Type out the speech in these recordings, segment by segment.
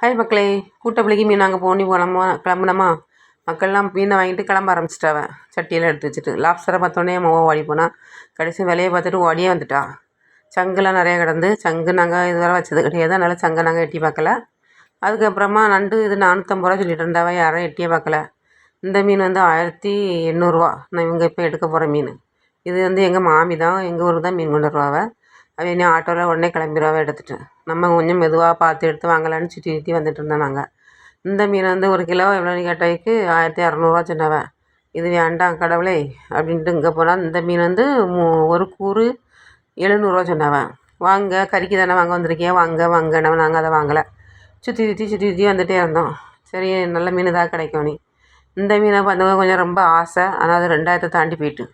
Hi மக்களே கூட்டப்பள்ளிக்கு மீன் நாங்கள் போனி போனோமா கிளம்புனோமா? மக்கள்லாம் மீனை வாங்கிட்டு கிளம்ப ஆரம்பிச்சிட்டாவ. சட்டியெல்லாம் எடுத்து வச்சுட்டு. லாப்ஸ்டரை பார்த்தோன்னே மோவா ஓடி போனான் கடைசி விலையை பார்த்துட்டு ஓடியே வந்துட்டா. சங்குலாம் நிறையா கிடந்து சங்கு நாங்கள் இதுவரை வச்சது கிடையாது. அதனால் சங்கை நாங்கள் எட்டி பார்க்கல. அதுக்கப்புறமா நண்டு இது நானூற்றம்பது ரூபா சொல்லிட்டு இருந்தாவ. யாரும் எட்டியே பார்க்கல. இந்த மீன் வந்து ஆயிரத்தி எண்ணூறுரூவா நான் இவங்க இப்போ எடுக்க போகிற மீன். இது வந்து எங்கள் மாமி தான் எங்கள் ஊருக்கு தான் மீன் கொண்டு வருவாவை. அவன் என்ன ஆட்டோவில் உடனே கிளம்பிடுவாவ எடுத்துட்டு. நம்ம கொஞ்சம் மெதுவாக பார்த்து எடுத்து வாங்கலான்னு சுற்றி சுற்றி வந்துட்டு இருந்தோம் நாங்கள் இந்த மீன் வந்து ஒரு கிலோ எவ்வளோன்னு கேட்டதுக்கு ஆயிரத்தி அறநூறுவா சொன்னவன் இது வேண்டாம் கடவுளே அப்படின்ட்டு இங்கே போனால் இந்த மீன் வந்து மூ ஒரு கூறு எழுநூறுவா சொன்னவன் வாங்க கறிக்கு தானே வாங்க வந்திருக்கியா வாங்க வாங்கன்னு நாங்கள் அதை வாங்கலை. சுற்றி சுற்றி சுற்றி சுற்றி வந்துகிட்டே இருந்தோம். சரி நல்ல மீன் தான் கிடைக்கும் நீ இந்த மீனை பார்த்தவங்க கொஞ்சம் ரொம்ப ஆசை. ஆனால் அது ரெண்டாயிரத்தை தாண்டி போயிட்டு.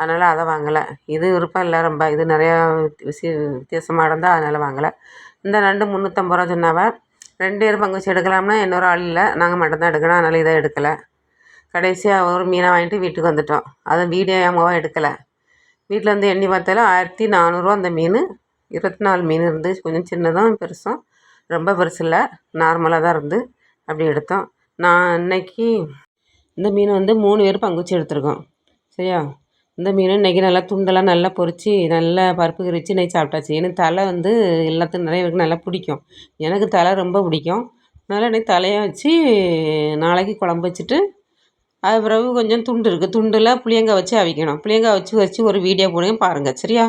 அதனால் அதை வாங்கலை. இது விருப்பம் இல்லை ரொம்ப. இது நிறையா விசி வித்தியாசமாக இருந்தால் அதனால் வாங்கலை. இந்த நண்டு முந்நூற்றம்பது ரூபா சொன்னாவ. ரெண்டு பேரும் பங்கு வச்சு எடுக்கலாம்னா இன்னொரு ஆள் இல்லை. நாங்கள் மட்டும் தான் எடுக்கணும். அதனால் இதை எடுக்கலை. கடைசியாக ஒரு மீனை வாங்கிட்டு வீட்டுக்கு வந்துட்டோம். அதை வீடியோ ஏமாவாக எடுக்கலை. வீட்டில் வந்து எண்ணி பார்த்தாலும் ஆயிரத்தி நானூறுரூவா அந்த மீன். இருபத்தி நாலு மீன் இருந்து கொஞ்சம் சின்னதும் பெருசும். ரொம்ப பெருசு இல்லை. நார்மலாக தான் இருந்து அப்படி எடுத்தோம். நான் இன்னைக்கு இந்த மீன் வந்து மூணு பேர் பங்குச்சு எடுத்துருக்கோம் எடுத்திருக்கோம். சரியா? இந்த மீன் இன்றைக்கி நல்லா துண்டெல்லாம் நல்லா பொரித்து நல்லா பருப்பு கறி வச்சு இன்றைக்கி சாப்பிட்டாச்சு. எனக்கு தலை வந்து எல்லாத்துக்கும் நிறைய பேருக்கு நல்லா பிடிக்கும். எனக்கு தலை ரொம்ப பிடிக்கும். அதனால் இன்றைக்கி தலையை வச்சு நாளைக்கு குழம்பு வச்சுட்டு அது பிறகு கொஞ்சம் துண்டு இருக்குது துண்டில் புளியங்காய் வச்சு அவிக்கணும். புளியங்காய் வச்சு வச்சு ஒரு வீடியோ போடுங்க பாருங்கள் சரியா?